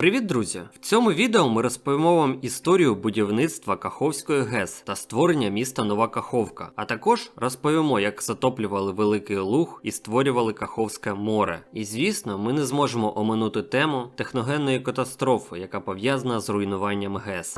Привіт, друзі! В цьому відео ми розповімо вам історію будівництва Каховської ГЕС та створення міста Нова Каховка, а також розповімо, як затоплювали Великий Луг і створювали Каховське море. І звісно, ми не зможемо оминути тему техногенної катастрофи, яка пов'язана з руйнуванням ГЕС.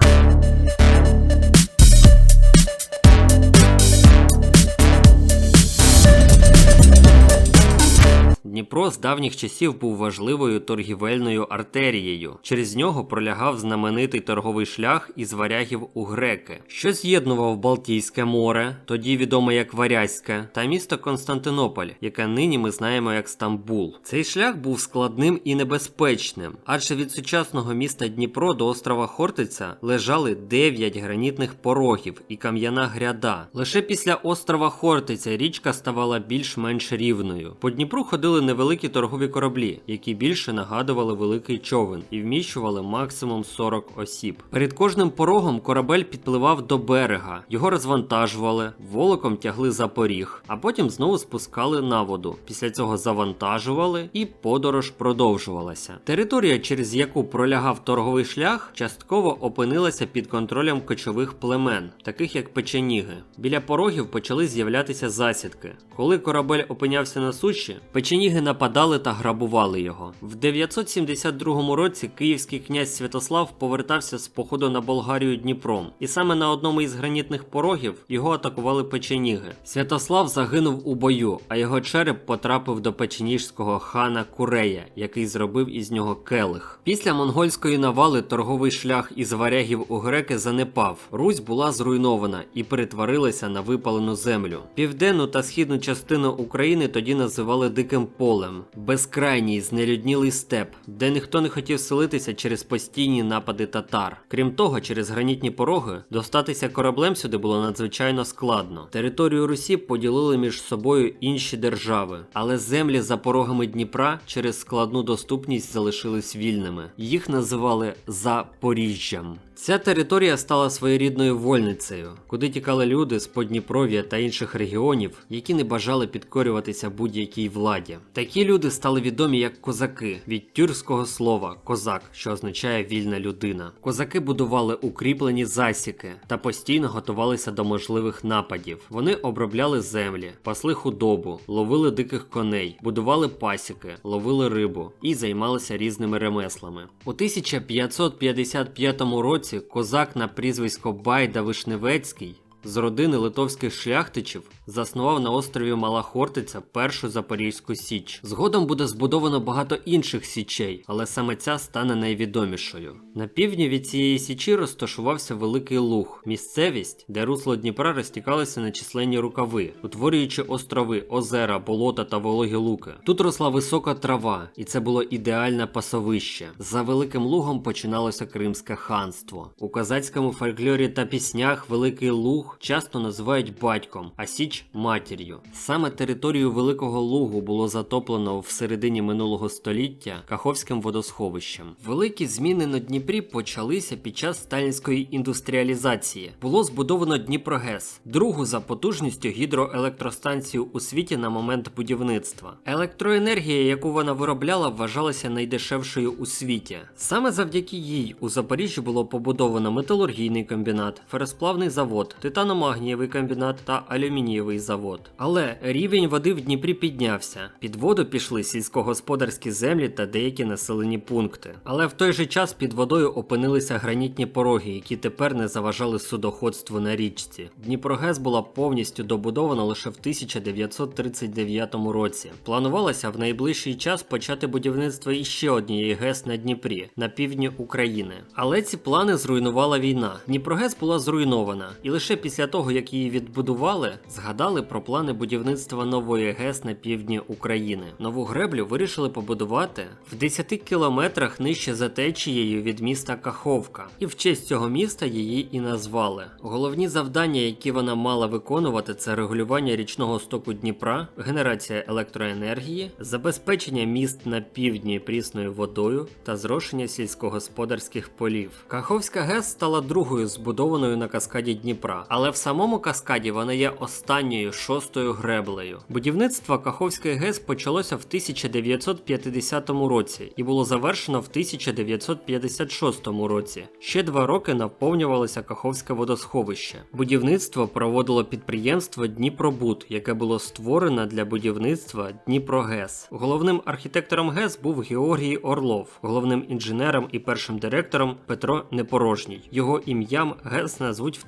Дніпро з давніх часів був важливою торгівельною артерією. Через нього пролягав знаменитий торговий шлях із варягів у греки, що з'єднував Балтійське море, тоді відоме як Варязьке, та місто Константинополь, яке нині ми знаємо як Стамбул. Цей шлях був складним і небезпечним, адже від сучасного міста Дніпро до острова Хортиця лежали 9 гранітних порогів і кам'яна гряда. Лише після острова Хортиця річка ставала більш-менш рівною. По Дніпру ходили невеликі торгові кораблі, які більше нагадували великий човен і вміщували максимум 40 осіб. Перед кожним порогом корабель підпливав до берега, його розвантажували, волоком тягли за поріг, а потім знову спускали на воду. Після цього завантажували і подорож продовжувалася. Територія, через яку пролягав торговий шлях, частково опинилася під контролем кочових племен, таких як печеніги. Біля порогів почали з'являтися засідки. Коли корабель опинявся на суші, печеніги нападали та грабували його. В 972 році київський князь Святослав повертався з походу на Болгарію Дніпром, і саме на одному із гранітних порогів його атакували печеніги. Святослав загинув у бою, а його череп потрапив до печеніжського хана Курея, який зробив із нього келих. Після монгольської навали торговий шлях із варягів у греки занепав. Русь була зруйнована і перетворилася на випалену землю. Південну та східну частину України тоді називали диким полем, безкрайній знелюднілий степ, де ніхто не хотів селитися через постійні напади татар. Крім того, через гранітні пороги достатися кораблем сюди було надзвичайно складно. Територію Русі поділили між собою інші держави, але землі за порогами Дніпра через складну доступність залишились вільними. Їх називали Запоріжжям. Ця територія стала своєрідною вольницею, куди тікали люди з Подніпров'я та інших регіонів, які не бажали підкорюватися будь-якій владі. Такі люди стали відомі як козаки від тюркського слова козак, що означає вільна людина. Козаки будували укріплені засіки та постійно готувалися до можливих нападів. Вони обробляли землі, пасли худобу, ловили диких коней, будували пасіки, ловили рибу і займалися різними ремеслами. У 1555 році козак на прізвисько Байда Вишневецький з родини литовських шляхтичів заснував на острові Мала Хортиця першу Запорізьку Січ. Згодом буде збудовано багато інших січей, але саме ця стане найвідомішою. На півдні від цієї січі розташувався Великий Луг, місцевість, де русло Дніпра розтікалося на численні рукави, утворюючи острови, озера, болота та вологі луки. Тут росла висока трава, і це було ідеальне пасовище. За Великим Лугом починалося Кримське ханство. У козацькому фольклорі та піснях Великий Луг часто називають батьком, а Січ матір'ю. Саме територію Великого Лугу було затоплено в середині минулого століття Каховським водосховищем. Великі зміни на Дніпрі почалися під час сталінської індустріалізації. Було збудовано Дніпрогес, другу за потужністю гідроелектростанцію у світі на момент будівництва. Електроенергія, яку вона виробляла, вважалася найдешевшою у світі. Саме завдяки їй у Запоріжжі було побудовано металургійний комбінат, феросплавний завод, титаномагнієвий комбінат та алюмінієвий завод. Але рівень води в Дніпрі піднявся. Під воду пішли сільськогосподарські землі та деякі населені пункти. Але в той же час під водою опинилися гранітні пороги, які тепер не заважали судоходству на річці. Дніпрогес була повністю добудована лише в 1939 році. Планувалося в найближчий час почати будівництво іще однієї ГЕС на Дніпрі на півдні України. Але ці плани зруйнувала війна. Дніпрогес була зруйнована, і лише після того, як її відбудували, згадали про плани будівництва нової ГЕС на півдні України. Нову греблю вирішили побудувати в 10 кілометрах нижче за течією від міста Каховка, і в честь цього міста її і назвали. Головні завдання, які вона мала виконувати, це регулювання річного стоку Дніпра, генерація електроенергії, забезпечення міст на півдні прісною водою та зрошення сільськогосподарських полів. Каховська ГЕС стала другою збудованою на каскаді Дніпра, але в самому каскаді вона є останньою шостою греблею. Будівництво Каховської ГЕС почалося в 1950 році і було завершено в 1956 році. Ще два роки наповнювалося Каховське водосховище. Будівництво проводило підприємство Дніпробуд, яке було створено для будівництва Дніпрогес. Головним архітектором ГЕС був Георгій Орлов, головним інженером і першим директором Петро Непорожній. Його ім'ям ГЕС назвуть в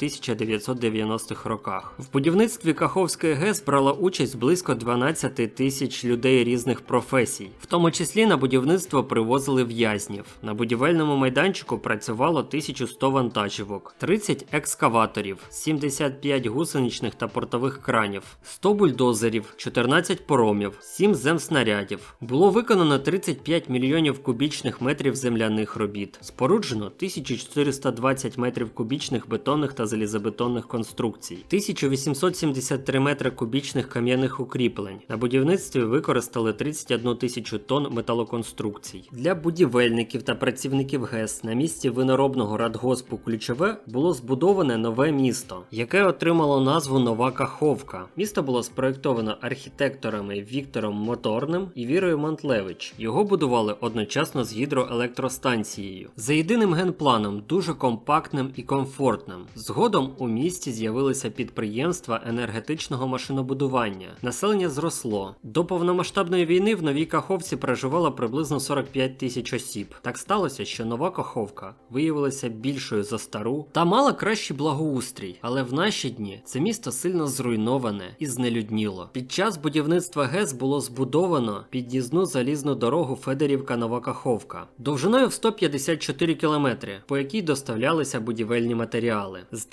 1990-х роках. В будівництві Каховської ГЕС брала участь близько 12 тисяч людей різних професій, в тому числі на будівництво привозили в'язнів. На будівельному майданчику працювало 1100 вантажівок, 30 екскаваторів, 75 гусеничних та портових кранів, 100 бульдозерів, 14 поромів, 7 земснарядів. Було виконано 35 мільйонів кубічних метрів земляних робіт. Споруджено 1420 метрів кубічних бетонних та залізобетонних конструкцій, 1873 метри кубічних кам'яних укріплень. На будівництві використали 31 тисячу тонн металоконструкцій. Для будівельників та працівників ГЕС на місці виноробного радгоспу Ключове було збудоване нове місто, яке отримало назву Нова Каховка. Місто було спроєктовано архітекторами Віктором Моторним і Вірою Монтлевич. Його будували одночасно з гідроелектростанцією. За єдиним генпланом, дуже компактним і комфортним. Згодом у місті з'явилися підприємства енергетичного машинобудування. Населення зросло. До повномасштабної війни в новій Каховці проживало приблизно 45 тисяч осіб. Так сталося, що нова Каховка виявилася більшою за стару та мала кращий благоустрій, але в наші дні це місто сильно зруйноване і знелюдніло. Під час будівництва ГЕС було збудовано під'їзну залізну дорогу Федерівка Нова Каховка довжиною в 154 кілометри, по якій доставлялися будівельні матеріали. З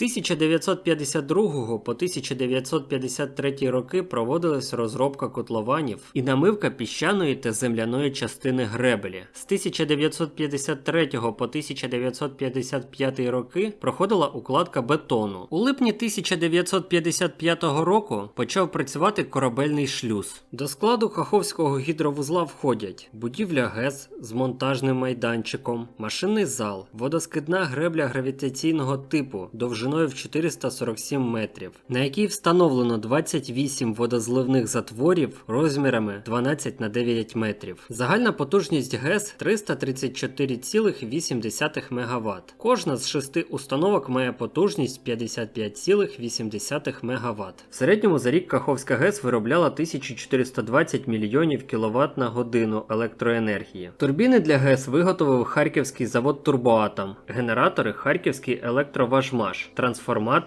1952 по 1953 роки проводилась розробка котлованів і намивка піщаної та земляної частини гребелі. З 1953 по 1955 роки проходила укладка бетону. У липні 1955 року почав працювати корабельний шлюз. До складу Каховського гідровузла входять будівля ГЕС з монтажним майданчиком, машинний зал, водоскидна гребля гравітаційного типу довжиною в 447 метрів, на якій встановлено 28 водозливних затворів розмірами 12 на 9 метрів. Загальна потужність ГЕС 334,8 МВт. Кожна з шести установок має потужність 55,8 МВт. В середньому за рік Каховська ГЕС виробляла 1420 мільйонів кВт на годину електроенергії. Турбіни для ГЕС виготовив Харківський завод Турбоатом, генератори Харківський електроважмаш,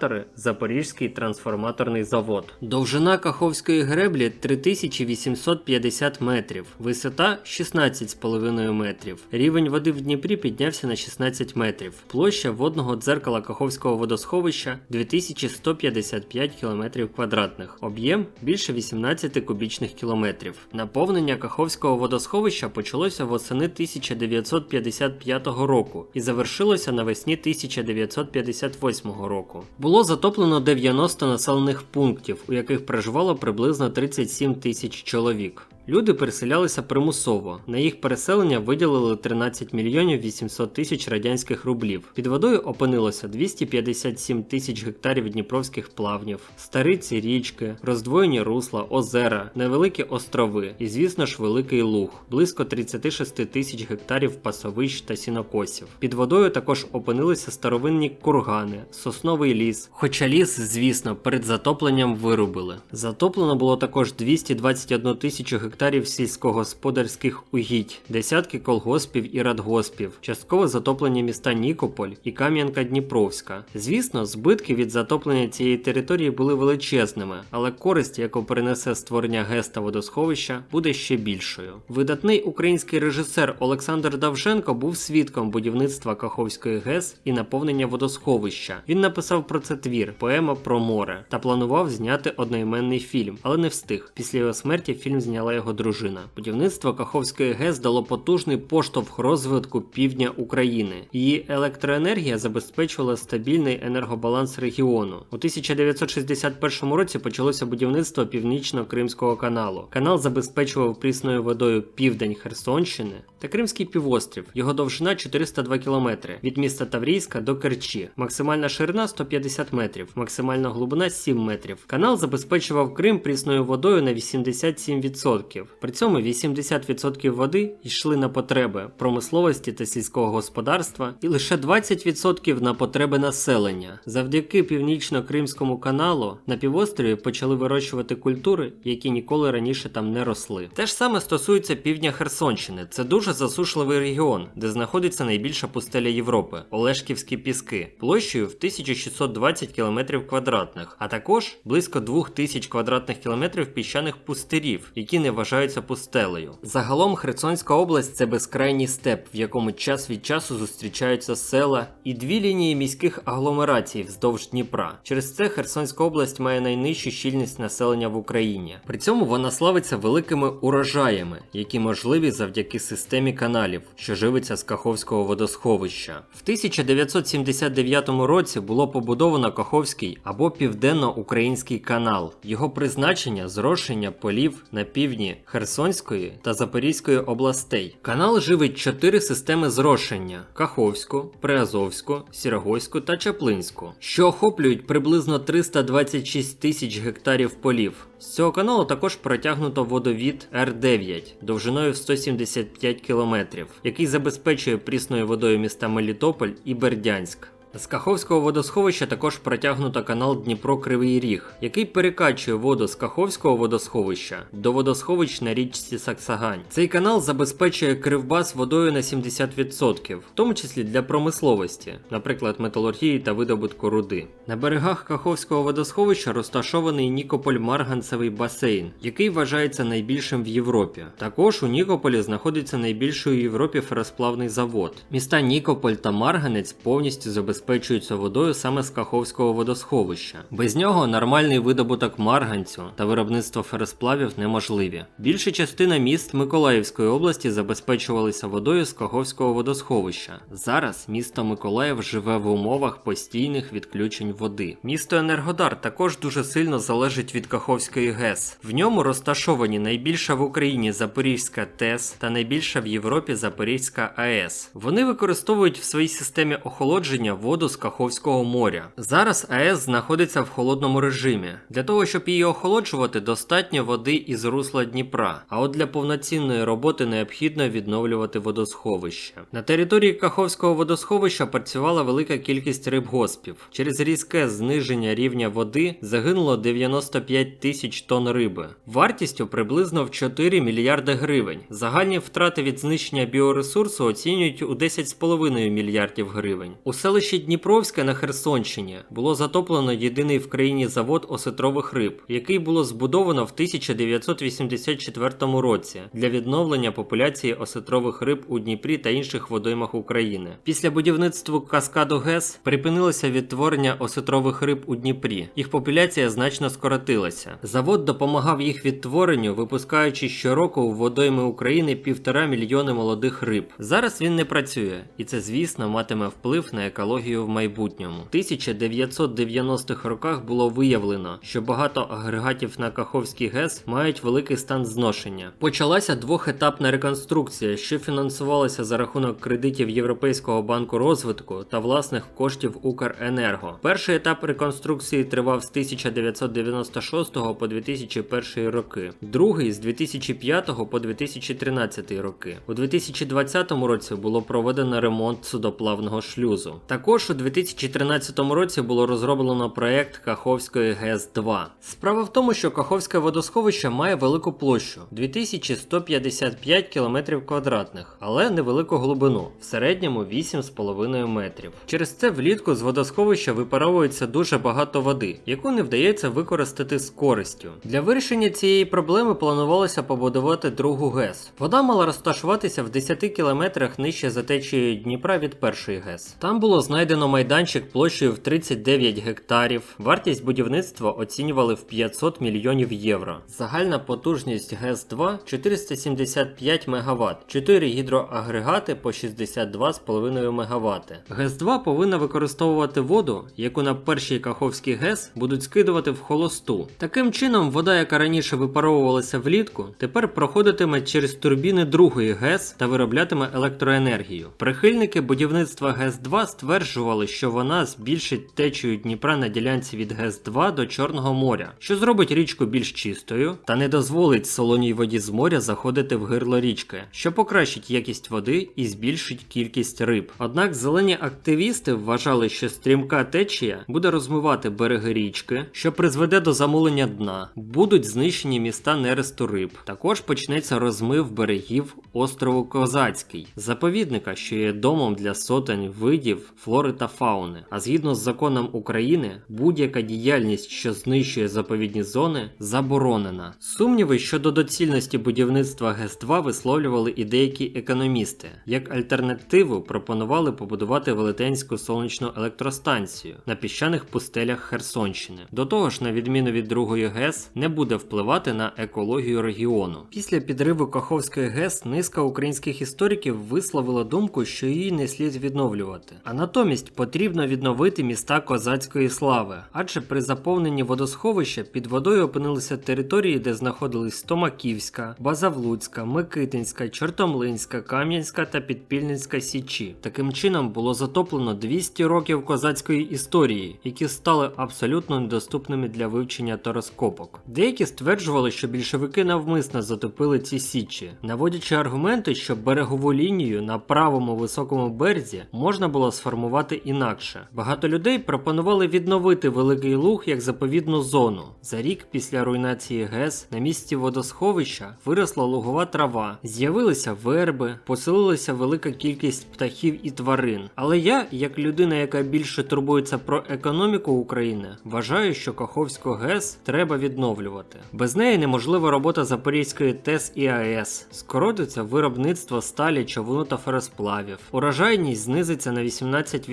трансформатори Запорізький трансформаторний завод. Довжина Каховської греблі 3850 метрів, висота 16,5 метрів. Рівень води в Дніпрі піднявся на 16 метрів. Площа водного дзеркала Каховського водосховища 2155 км квадратних. Об'єм більше 18 кубічних кілометрів. Наповнення Каховського водосховища почалося восени 1955 року і завершилося навесні 1958 року. Було затоплено 90 населених пунктів, у яких проживало приблизно 37 тисяч чоловік. Люди переселялися примусово. На їх переселення виділили 13 мільйонів 800 тисяч радянських рублів. Під водою опинилося 257 тисяч гектарів дніпровських плавнів, стариці річки, роздвоєні русла, озера, невеликі острови і, звісно ж, великий луг, близько 36 тисяч гектарів пасовищ та сінокосів. Під водою також опинилися старовинні кургани, сосновий ліс. Хоча ліс, звісно, перед затопленням вирубили. Затоплено було також 221 тисячу гектарів гектарів сільськогосподарських угідь, десятки колгоспів і радгоспів, частково затоплені міста Нікополь і Кам'янка-Дніпровська. Звісно, збитки від затоплення цієї території були величезними, але користь, яку принесе створення ГЕС та водосховища, буде ще більшою. Видатний український режисер Олександр Давженко був свідком будівництва Каховської ГЕС і наповнення водосховища. Він написав про це твір, поема про море та планував зняти одноіменний фільм, але не встиг. Після його смерті фільм зняла його його дружина. Будівництво Каховської ГЕС дало потужний поштовх розвитку півдня України. Її електроенергія забезпечувала стабільний енергобаланс регіону. У 1961 році почалося будівництво Північно-Кримського каналу. Канал забезпечував прісною водою південь Херсонщини та Кримський півострів. Його довжина 402 км від міста Таврійська до Керчі. Максимальна ширина 150 метрів, максимальна глибина 7 метрів. Канал забезпечував Крим прісною водою на 87%. При цьому 80% води йшли на потреби промисловості та сільського господарства, і лише 20% на потреби населення. Завдяки північно-кримському каналу на півострові почали вирощувати культури, які ніколи раніше там не росли. Те ж саме стосується півдня Херсонщини. Це дуже засушливий регіон, де знаходиться найбільша пустеля Європи Олешківські піски, площею в 1620 км квадратних, а також близько 2000 квадратних кілометрів піщаних пустирів, які не вважаються пустелею. Загалом Херсонська область це безкрайній степ, в якому час від часу зустрічаються села і дві лінії міських агломерацій вздовж Дніпра. Через це Херсонська область має найнижчу щільність населення в Україні. При цьому вона славиться великими урожаями, які можливі завдяки системі каналів, що живиться з Каховського водосховища. В 1979 році було побудовано Каховський або Південно-Український канал. Його призначення зрошення полів на півдні Херсонської та Запорізької областей. Канал живить чотири системи зрошення: Каховську, Приазовську, Сірогойську та Чаплинську, що охоплюють приблизно 326 тисяч гектарів полів. З цього каналу також протягнуто водовід Р9 довжиною в 175 кілометрів, який забезпечує прісною водою міста Мелітополь і Бердянськ. З Каховського водосховища також протягнуто канал Дніпро-Кривий Ріг, який перекачує воду з Каховського водосховища до водосховищ на річці Саксагань. Цей канал забезпечує Кривбас водою на 70%, в тому числі для промисловості, наприклад, металургії та видобутку руди. На берегах Каховського водосховища розташований Нікополь-Марганцевий басейн, який вважається найбільшим в Європі. Також у Нікополі знаходиться найбільший у Європі феросплавний завод. Міста Нікополь та Марганець повністю забезпечують забезпечуються водою саме з Каховського водосховища. Без нього нормальний видобуток марганцю та виробництво феросплавів неможливі. Більша частина міст Миколаївської області забезпечувалися водою з Каховського водосховища. Зараз місто Миколаїв живе в умовах постійних відключень води. Місто Енергодар також дуже сильно залежить від Каховської ГЕС. В ньому розташовані найбільша в Україні Запорізька ТЕС та найбільша в Європі Запорізька АЕС. Вони використовують в своїй системі охолодження воду з Каховського моря. Зараз АЕС знаходиться в холодному режимі. Для того, щоб її охолоджувати, достатньо води із русла Дніпра. А от для повноцінної роботи необхідно відновлювати водосховище. На території Каховського водосховища працювала велика кількість рибгоспів. Через різке зниження рівня води загинуло 95 тисяч тонн риби, вартістю приблизно в 4 мільярди гривень. Загальні втрати від знищення біоресурсу оцінюють у 10,5 мільярдів гривень. У селищі Дніпровське на Херсонщині було затоплено єдиний в країні завод осетрових риб, який було збудовано в 1984 році для відновлення популяції осетрових риб у Дніпрі та інших водоймах України. Після будівництва каскаду ГЕС припинилося відтворення осетрових риб у Дніпрі. Їх популяція значно скоротилася. Завод допомагав їх відтворенню, випускаючи щороку у водойми України півтора мільйони молодих риб. Зараз він не працює, і це, звісно, матиме вплив на екологію в майбутньому. В 1990-х роках було виявлено, що багато агрегатів на Каховський ГЕС мають великий стан зношення. Почалася двохетапна реконструкція, що фінансувалася за рахунок кредитів Європейського банку розвитку та власних коштів Укренерго. Перший етап реконструкції тривав з 1996 по 2001 роки, другий з 2005 по 2013 роки. У 2020 році було проведено ремонт судоплавного шлюзу. Також у 2013 році було розроблено проект Каховської ГЕС-2. Справа в тому, що Каховське водосховище має велику площу 2155 км квадратних, але невелику глибину, в середньому 8,5 метрів. Через це влітку з водосховища випаровується дуже багато води, яку не вдається використати з користю. Для вирішення цієї проблеми планувалося побудувати другу ГЕС. Вода мала розташуватися в 10 кілометрах нижче за течією Дніпра від першої ГЕС. Там було знайдено знайдено майданчик площею в 39 гектарів. Вартість будівництва оцінювали в 500 мільйонів євро. Загальна потужність ГЕС-2 475 МВт, 4 гідроагрегати по 62,5 МВт. ГЕС-2 повинна використовувати воду, яку на першій Каховській ГЕС будуть скидувати в холосту. Таким чином, вода, яка раніше випаровувалася влітку, тепер проходитиме через турбіни другої ГЕС та вироблятиме електроенергію. Прихильники будівництва ГЕС-2 стверджували, що вона збільшить течію Дніпра на ділянці від ГЕС-2 до Чорного моря, що зробить річку більш чистою та не дозволить солоній воді з моря заходити в гирло річки, що покращить якість води і збільшить кількість риб. Однак зелені активісти вважали, що стрімка течія буде розмивати береги річки, що призведе до замулення дна, будуть знищені міста нересту риб. Також почнеться розмив берегів острову Козацький, заповідника, що є домом для сотень видів флори та фауни. А згідно з законом України, будь-яка діяльність, що знищує заповідні зони, заборонена. Сумніви щодо доцільності будівництва ГЕС-2 висловлювали і деякі економісти. Як альтернативу пропонували побудувати велетенську сонячну електростанцію на піщаних пустелях Херсонщини. До того ж, на відміну від другої ГЕС, не буде впливати на екологію регіону. Після підриву Каховської ГЕС низка українських істориків висловила думку, що її не слід відновлювати. А натомість потрібно відновити міста козацької слави, адже при заповненні водосховища під водою опинилися території, де знаходились Томаківська, Базавлуцька, Микитинська, Чортомлинська, Кам'янська та Підпільницька Січі. Таким чином було затоплено 200 років козацької історії, які стали абсолютно недоступними для вивчення та розкопок. Деякі стверджували, що більшовики навмисно затопили ці січі, наводячи аргументи, що берегову лінію на правому високому березі можна було сформувати інакше. Багато людей пропонували відновити Великий Луг як заповідну зону. За рік після руйнації ГЕС на місці водосховища виросла лугова трава, з'явилися верби, поселилася велика кількість птахів і тварин. Але я, як людина, яка більше турбується про економіку України, вважаю, що Каховську ГЕС треба відновлювати. Без неї неможлива робота Запорізької ТЕС і АЕС, скоротиться виробництво сталі, човуну та феросплавів. Урожайність знизиться на 18%,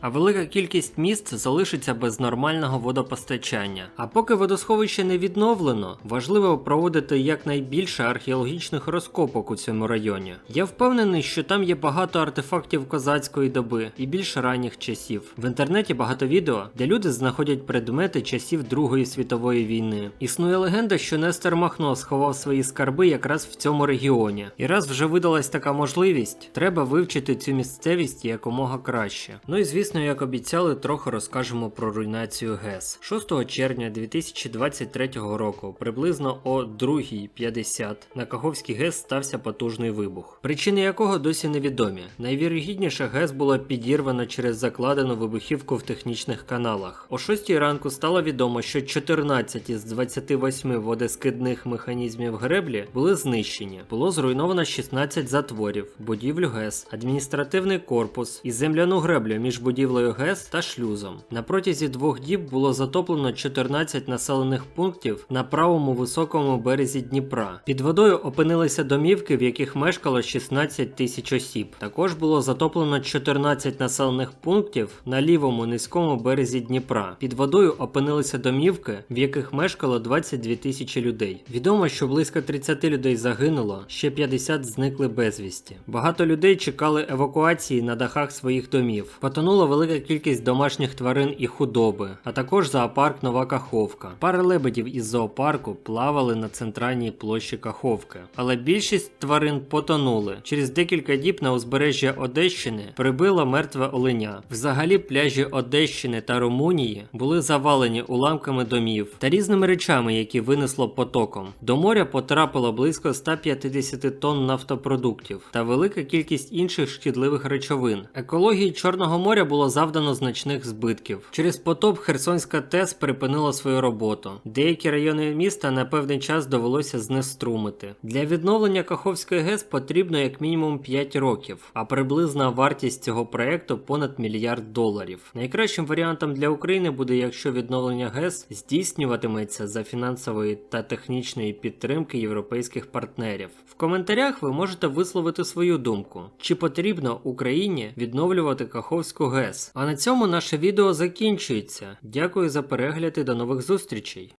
а велика кількість міст залишиться без нормального водопостачання. А поки водосховище не відновлено, важливо проводити якнайбільше археологічних розкопок у цьому районі. Я впевнений, що там є багато артефактів козацької доби і більш ранніх часів. В інтернеті багато відео, де люди знаходять предмети часів Другої світової війни. Існує легенда, що Нестер Махно сховав свої скарби якраз в цьому регіоні. І раз вже видалась така можливість, треба вивчити цю місцевість якомога краще. Ну і звісно, як обіцяли, трохи розкажемо про руйнацію ГЕС. 6 червня 2023 року, приблизно о 2.50 на Каховській ГЕС стався потужний вибух, причини якого досі невідомі. Найвірогідніше ГЕС було підірвано через закладену вибухівку в технічних каналах. О 6 ранку стало відомо, що 14 із 28 водоскидних механізмів греблі були знищені. Було зруйновано 16 затворів, будівлю ГЕС, адміністративний корпус і земляну греблю між будівлею ГЕС та шлюзом. На протязі двох діб було затоплено 14 населених пунктів на правому високому березі Дніпра. Під водою опинилися домівки, в яких мешкало 16 тисяч осіб. Також було затоплено 14 населених пунктів на лівому низькому березі Дніпра. Під водою опинилися домівки, в яких мешкало 22 тисячі людей. Відомо, що близько 30 людей загинуло, ще 50 зникли безвісті. Багато людей чекали евакуації на дахах своїх домів. Потонула велика кількість домашніх тварин і худоби, а також зоопарк Нова Каховка. Пари лебедів із зоопарку плавали на центральній площі Каховки. Але більшість тварин потонули. Через декілька діб на узбережжя Одещини прибило мертве оленя. Взагалі пляжі Одещини та Румунії були завалені уламками домів та різними речами, які винесло потоком. До моря потрапило близько 150 тонн нафтопродуктів та велика кількість інших шкідливих речовин. Чорного моря було завдано значних збитків. Через потоп Херсонська ТЕС припинила свою роботу. Деякі райони міста на певний час довелося знеструмити. Для відновлення Каховської ГЕС потрібно як мінімум 5 років, а приблизна вартість цього проекту понад мільярд доларів. Найкращим варіантом для України буде, якщо відновлення ГЕС здійснюватиметься за фінансової та технічної підтримки європейських партнерів. В коментарях ви можете висловити свою думку, чи потрібно Україні відновлювати використовувати Каховську ГЕС. А на цьому наше відео закінчується. Дякую за перегляд і до нових зустрічей.